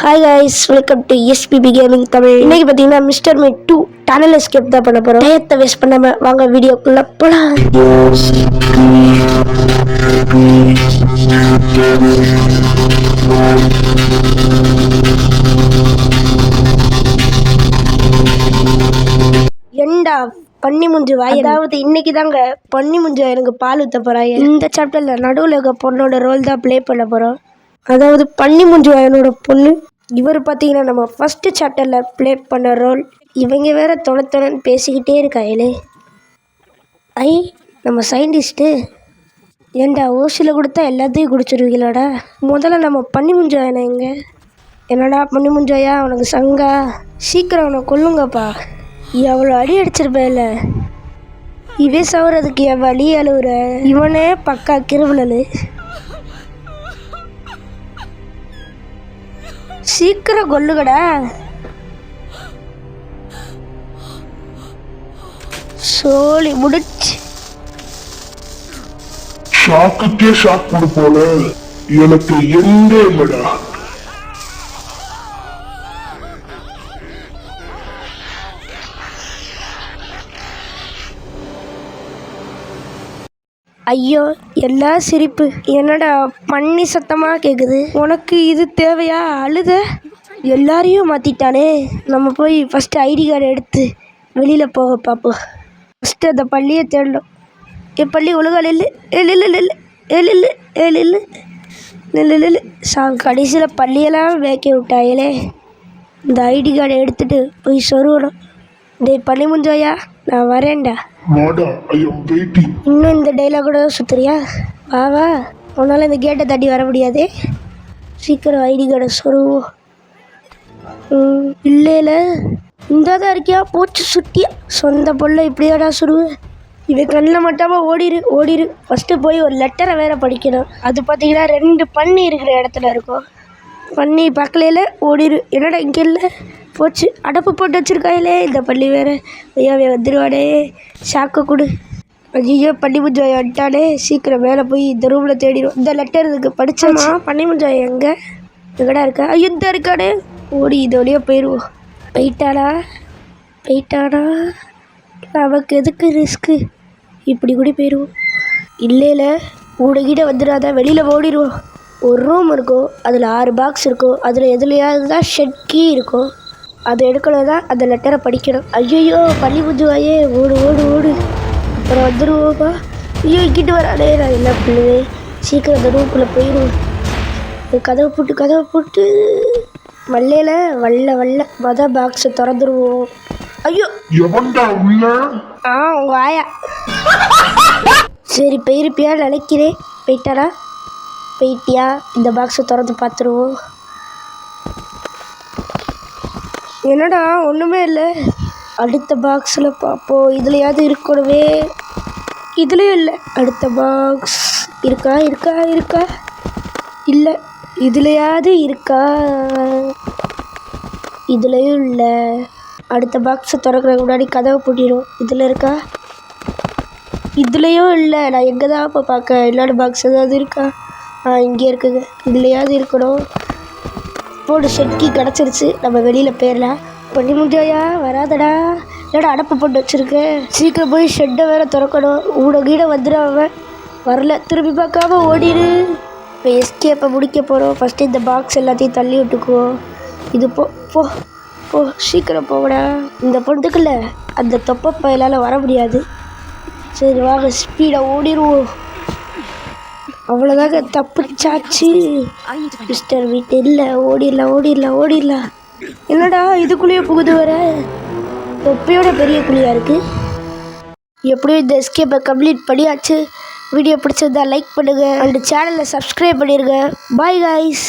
Hi guys welcome to SBP gaming Tamil இன்னைக்கு பார்த்தீங்கன்னா mister me too tunnel escape தான் பண்ண போகிறோம் டயத்தை வேஸ்ட் பண்ணாம வாங்க வீடியோக்குள்ள போலாம். ஏண்டா பன்னி முஞ்சு வாய் அதாவது இன்னைக்கு தாங்க பன்னி முஞ்சு எனக்கு பால் ஊத்த போறாங்க இந்த சாப்டர்ல நடுவில் இருக்க பொண்ணோட ரோல் தான் ப்ளே பண்ண போறோம். அதாவது பன்னி முஞ்சு வாயனோட பொண்ணு இவர் பார்த்தீங்கன்னா நம்ம ஃபஸ்ட்டு சாப்டரில் ப்ளே பண்ண ரோல் இவங்க வேற தொண பேசிக்கிட்டே பேசிக்கிட்டே இருக்காங்களே. ஐ நம்ம சயின்டிஸ்ட்டு ஏண்டா ஓசியில் கொடுத்தா எல்லாத்தையும் குடிச்சிருவீங்களாடா? முதல்ல நம்ம பண்ணி முஞ்சாயண்ணா இங்கே. என்னடா பண்ணி முஞ்சாயா அவனுக்கு சங்கா? சீக்கிரம் அவனை கொல்லுங்கப்பா. எவ்வளோ அடி அடிச்சிருப்பேல இவே சவறதுக்கு என் வழி அழுகுற இவனே பக்கா கிருவலனு சீக்கிரம் கொல்லுகடா சோழி முடிச்சு. ஷாக்குக்கே ஷாக் கொடுப்போல எனக்கு எங்கே விடா ஐயோ என்ன சிரிப்பு. என்னடா பண்ணி சத்தமாக கேட்குது உனக்கு இது தேவையா? அழுத. எல்லாரையும் மாற்றிட்டானே நம்ம போய் ஃபஸ்ட்டு ஐடி கார்டு எடுத்து வெளியில் போக பார்ப்போம் ஃபஸ்ட்டு அந்த பள்ளியை தேடணும். என் பள்ளி ஒழுங்கா நெல் நெல் இல்லை நெல் நெல் நெல் நெல் சா கடைசியில் பள்ளியெல்லாம் வேக்க விட்டாயிலே. இந்த ஐடி கார்டை எடுத்துகிட்டு போய் சொருகணும். டேய் பண்ணி முடிஞ்சோயா நான் வரேன்டா. வாடா ஐ வெயிட்டிங் இன்னும் இந்த டைலாகோட சுத்துறியா? வா வா. உன்னால் இந்த கேட்டை தட்டி வர முடியாதே. சீக்கிரம் ஐடி கார்டை சொருவோம் இல்லைல இந்த தான் இருக்கியா? போச்சு சுட்டியா சொந்த பொருளை இப்படியாடா சுருவு இவன் கண்ணில் மட்டாமல் ஓடிரு ஓடிரு. ஃபஸ்ட்டு போய் ஒரு லெட்டரை வேற படிக்கணும். அது பார்த்தீங்கன்னா ரெண்டு பண்ணி இருக்கிற இடத்துல இருக்கும். பண்ணி பார்க்கலையில ஓடிரு. என்னடா இங்கே இல்லை? போச்சு. அடப்பு போட்டு வச்சிருக்காங்களே இந்த பள்ளி வேற. ஐயா அவன் வந்துடுவாடே ஷாக்கை கொடு. ஐயோ பண்ணி முஞ்சாய் வந்துட்டானே. சீக்கிரம் மேலே போய் இந்த ரூமில் தேடிடும் இந்த லெட்டர் இதுக்கு படிச்சாமா பண்ணி முஞ்சாய் எங்கே? எங்கடா இருக்கா? ஐயோ இந்த இருக்கானே. ஓடி இது வழியாக போயிடுவோம் போயிட்டாடா போயிட்டாடா நமக்கு எதுக்கு ரிஸ்க்கு இப்படி கூட போயிடுவோம் இல்லைல ஊடகிட்ட வந்துடாத. வெளியில் ஓடிடுவோம் ஒரு ரூம் இருக்கும் அதில் ஆறு பாக்ஸ் இருக்கும் அதில் எதுலையாவது தான் ஷெட் கீ இருக்கும் அதை எடுக்கணும் தான் அந்த லெட்டரை படிக்கணும். ஐயோ பள்ளி புஜுவாயே ஓடு ஓடு ஓடு. அப்புறம் வந்துடுவோப்பா ஐயோ இங்கிட்டு வரானே நான் என்ன பண்ணுவேன்? சீக்கிரம் அந்த ரூம்குள்ளே போயிடுவோம். இந்த கதவை போட்டு கதவை போட்டு. வல்லையில் வல்ல வல்ல மொதல் பாக்ஸை திறந்துருவோம். ஐயோ. எவன்டா உள்ள? ஆ உங்க ஆயா சரி போயிருப்பியா நினைக்கிறேன். போயிட்டாடா போயிட்டியா? இந்த பாக்ஸை திறந்து பார்த்துருவோம். என்னடா ஒன்றுமே இல்லை. அடுத்த பாக்ஸில் பார்ப்போம். இதுலையாவது இருக்கணுமே. இதுலேயும் இல்லை. அடுத்த பாக்ஸ் இருக்கா இருக்கா இருக்கா? இல்லை. இதுலையாவது இருக்கா? இதுலேயும் இல்லை. அடுத்த பாக்ஸை திறக்கிறதுக்கு முன்னாடி கதவை பூட்டிடும் இதில் இருக்கா? இதுலேயும் இல்லை. நான் எங்கே தான் இப்போ பார்க்க? என்னோடய பாக்ஸ் ஏதாவது இருக்கா? ஆ இங்கே இருக்குங்க இதுலையாவது இருக்கணும். போடு செட்கி கிடச்சிருச்சு. நம்ம வெளியில் போயிடலாம். பண்ணி முடியாயா வராதடா. என்னடா அடப்பு போட்டு வச்சுருக்கேன்? சீக்கிரம் போய் ஷெட்டை வேற திறக்கணும். ஊட கீட வந்துடும் அவன். வரல. திரும்பி பார்க்காம ஓடிடு. இப்போ எஸ்கேப்பை முடிக்க போகிறோம் ஃபஸ்ட்டு இந்த பாக்ஸ் எல்லாத்தையும் தள்ளி விட்டுக்குவோம். இது போ போ போ. சீக்கிரம் போகடா இந்த பொண்ணுக்குள்ள அந்த தொப்பை பயலால் வர முடியாது. சரி வாங்க. ஸ்பீடாக ஓடிடுவோம் அவ்வளோதாங்க தப்பிச்சாச்சு. மிஸ்டர் வீட்டு இல்லை ஓடிடலாம் ஓடிடலாம் ஓடிடலாம். என்னடா இதுக்குள்ளேயே புகுது வர? தொப்பையோட பெரிய குழியாக இருக்குது எப்படியும் இந்த எஸ்கேப்பை கம்ப்ளீட் பண்ணியாச்சு. வீடியோ பிடிச்சிருந்தா லைக் பண்ணுங்கள் அண்ட் சேனலை சப்ஸ்கிரைப் பண்ணிடுங்க பாய் காய்ஸ்